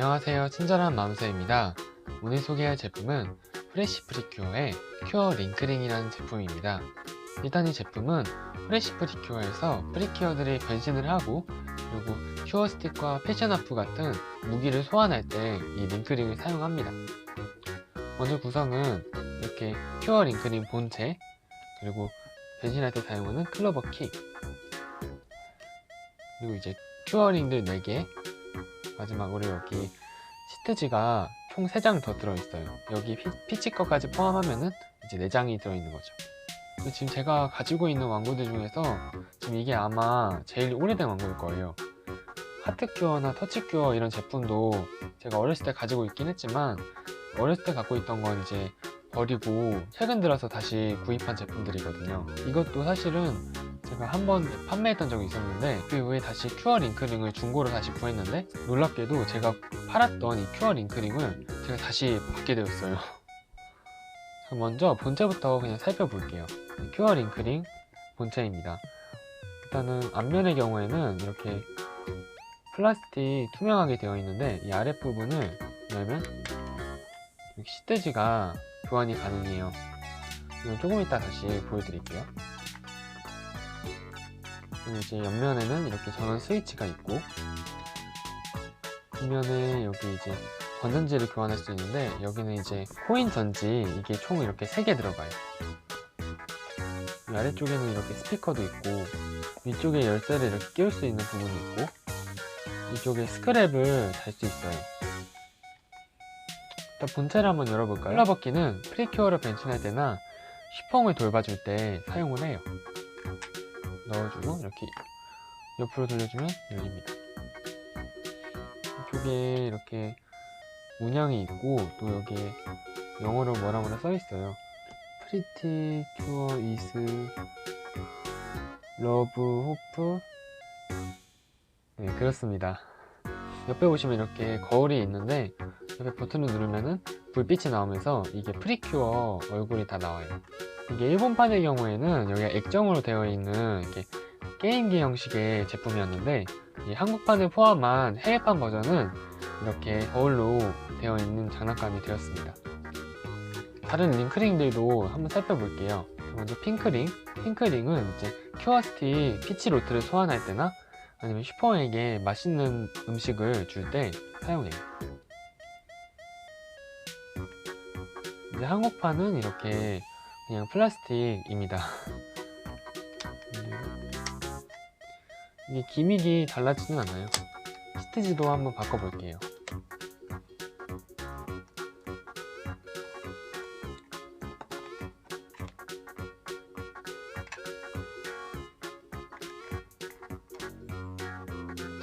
안녕하세요. 친절한 마음새입니다. 오늘 소개할 제품은 프레시 프리큐어의 큐어 링크링이라는 제품입니다. 일단 이 제품은 프레시 프리큐어에서 프리큐어들이 변신을 하고 그리고 큐어 스틱과 패션 아프 같은 무기를 소환할 때 이 링크링을 사용합니다. 먼저 구성은 이렇게 큐어 링크링 본체 그리고 변신할 때 사용하는 클로버 킥 그리고 이제 큐어링들 4개 마지막 으로 여기 시트지가 총 3장 더 들어있어요. 여기 피, 피치 거까지 포함하면은 이제 4장이 들어있는 거죠. 지금 제가 가지고 있는 왕구들 중에서 지금 이게 아마 제일 오래된 왕구일 거예요. 하트 큐어나 터치 큐어 이런 제품도 제가 어렸을 때 가지고 있긴 했지만 어렸을 때 갖고 있던 건 이제 버리고 최근 들어서 다시 구입한 제품들이거든요. 이것도 사실은 제가 한 번 판매했던 적이 있었는데 그 이후에 다시 큐어 링크링을 중고로 다시 구했는데 놀랍게도 제가 팔았던 이 큐어 링크링을 제가 다시 받게 되었어요. 먼저 본체부터 그냥 살펴볼게요. 이 큐어 링크링 본체입니다. 일단은 앞면의 경우에는 이렇게 플라스틱 투명하게 되어 있는데 이 아랫부분을 열면 시트지가 교환이 가능해요. 이건 조금 이따 다시 보여드릴게요 그리고 이제 옆면에는 이렇게 전원 스위치가 있고 뒷면에 여기 이제 건전지를 교환할 수 있는데 여기는 이제 코인 전지 이게 총 이렇게 3개 들어가요. 이 아래쪽에는 이렇게 스피커도 있고 위쪽에 열쇠를 이렇게 끼울 수 있는 부분이 있고 이쪽에 스크랩을 달 수 있어요. 일단 본체를 한번 열어볼까요? 콜라버키는 프리큐어를 변신할 때나 슈펑을 돌봐줄 때 사용을 해요 넣어주고 이렇게 옆으로 돌려주면 열립니다. 이쪽에 이렇게 문양이 있고 또 여기에 영어로 뭐라 뭐라 써 있어요. 프리티 큐어 이스 러브 호프 네 그렇습니다. 옆에 보시면 이렇게 거울이 있는데 옆에 버튼을 누르면은 불빛이 나오면서 이게 프리큐어 얼굴이 다 나와요 이게 일본판의 경우에는 여기가 액정으로 되어 있는 이렇게 게임기 형식의 제품이었는데 이 한국판을 포함한 해외판 버전은 이렇게 거울로 되어 있는 장난감이 되었습니다. 다른 링크링들도 한번 살펴볼게요. 먼저 핑크링. 핑크링은 이제 큐어스틱 피치 로트를 소환할 때나 아니면 슈퍼에게 맛있는 음식을 줄 때 사용해요. 이제 한국판은 이렇게 그냥 플라스틱입니다. 이게 기믹이 달라지진 않아요. 스티지도 한번 바꿔볼게요.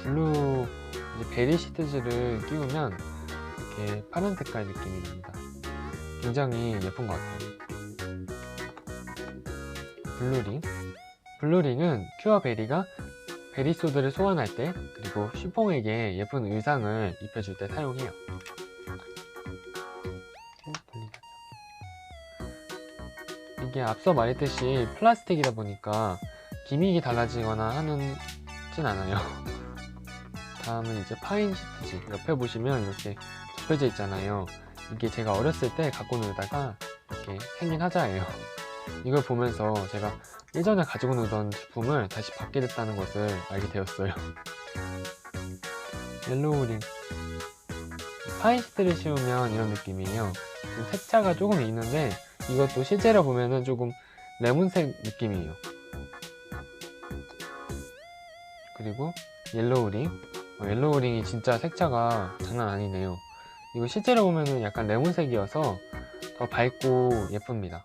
블루 이제 베리 시트지를 끼우면 이렇게 파란 색깔 느낌이 납니다. 굉장히 예쁜 것 같아요. 블루링. 블루링은 큐어 베리가 베리소드를 소환할 때 그리고 슈퐁에게 예쁜 의상을 입혀줄 때 사용해요. 이게 앞서 말했듯이 플라스틱이다 보니까 기믹이 달라지거나 하는 진 않아요. 다음은 이제 파인 시트지. 옆에 보시면 이렇게 접혀져 있잖아요 이게 제가 어렸을 때 갖고 놀다가 이렇게 생긴 하자예요. 이걸 보면서 제가 예전에 가지고 놀던 제품을 다시 받게 됐다는 것을 알게 되었어요. 옐로우링. 파인시트를 씌우면 이런 느낌이에요. 좀 색차가 조금 있는데 이것도 실제로 보면은 조금 레몬색 느낌이에요. 그리고 옐로우링. 어, 옐로우링이 진짜 색차가 장난 아니네요 이거 실제로 보면은 약간 레몬색이어서 더 밝고 예쁩니다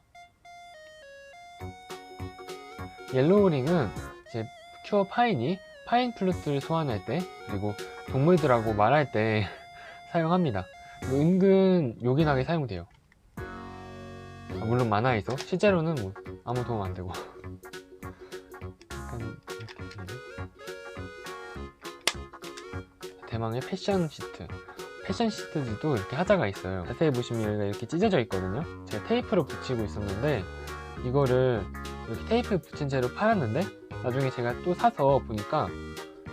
옐로우링은 이제 큐어 파인이 파인 플루트를 소환할 때 그리고 동물들하고 말할 때 사용합니다. 은근 요긴하게 사용돼요. 아, 물론 만화에서 실제로는 뭐 아무 도움 안 되고. 대망의 패션 시트. 패션 시트도 이렇게 하자가 있어요. 자세히 보시면 여기가 이렇게 찢어져 있거든요. 제가 테이프로 붙이고 있었는데 이거를 이렇게 테이프 붙인 채로 팔았는데 나중에 제가 또 사서 보니까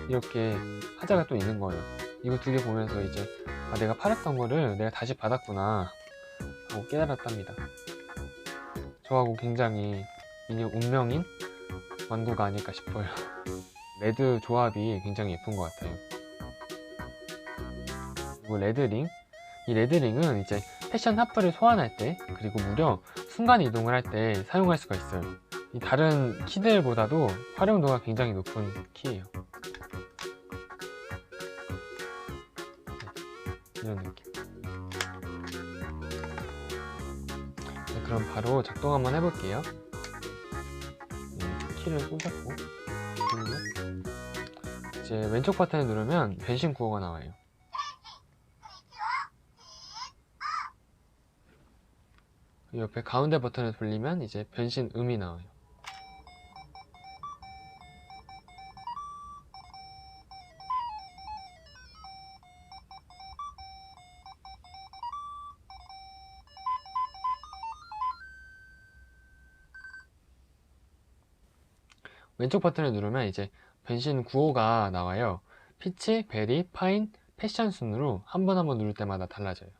이렇게 하자가 또 있는 거예요 이거 두 개 보면서 이제 아, 내가 팔았던 거를 내가 다시 받았구나 하고 깨달았답니다. 저하고 굉장히 인연 운명인 완구가 아닐까 싶어요. 레드 조합이 굉장히 예쁜 것 같아요. 그리고 레드링. 이 레드링은 이제 패션 하프를 소환할 때, 그리고 무려 순간 이동을 할 때 사용할 수가 있어요. 이 다른 키들보다도 활용도가 굉장히 높은 키예요. 네, 이런 느낌. 네, 그럼 바로 작동 한번 해볼게요. 음, 키를 꽂았고 이제 왼쪽 버튼을 누르면 변신 구호가 나와요. 옆에 가운데 버튼을 돌리면 이제 변신 음이 나와요. 왼쪽 버튼을 누르면 이제 변신 구호가 나와요. 피치, 베리, 파인, 패션 순으로 한 번 한 번 누를 때마다 달라져요.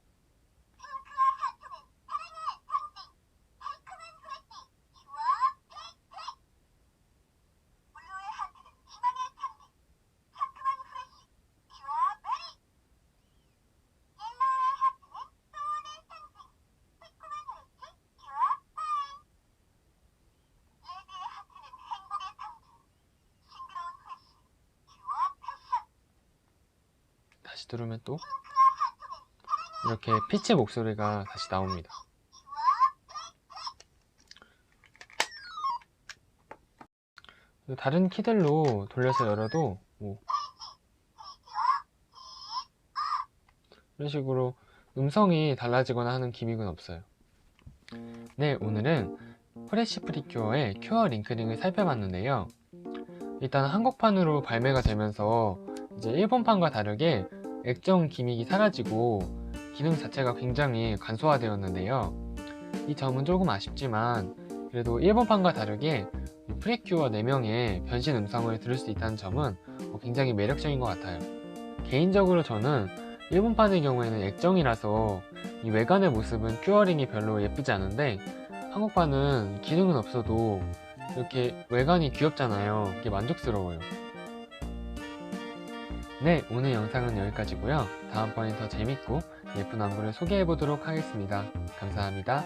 다시 누르면 또 이렇게 피치 목소리가 다시 나옵니다. 다른 키들로 돌려서 열어도 뭐 이런 식으로 음성이 달라지거나 하는 기믹은 없어요. 네, 오늘은 프레시 프리큐어의 큐어 링크링을 살펴봤는데요. 일단 한국판으로 발매가 되면서 이제 일본판과 다르게 액정 기믹이 사라지고 기능 자체가 굉장히 간소화되었는데요. 이 점은 조금 아쉽지만 그래도 일본판과 다르게 프리큐어 4명의 변신 음성을 들을 수 있다는 점은 어, 굉장히 매력적인 것 같아요. 개인적으로 저는 일본판의 경우에는 액정이라서 이 외관의 모습은 큐어링이 별로 예쁘지 않은데 한국판은 기능은 없어도 이렇게 외관이 귀엽잖아요. 이게 만족스러워요. 네, 오늘 영상은 여기까지고요. 다음번엔 더 재밌고 예쁜 안구를 소개해 보도록 하겠습니다. 감사합니다.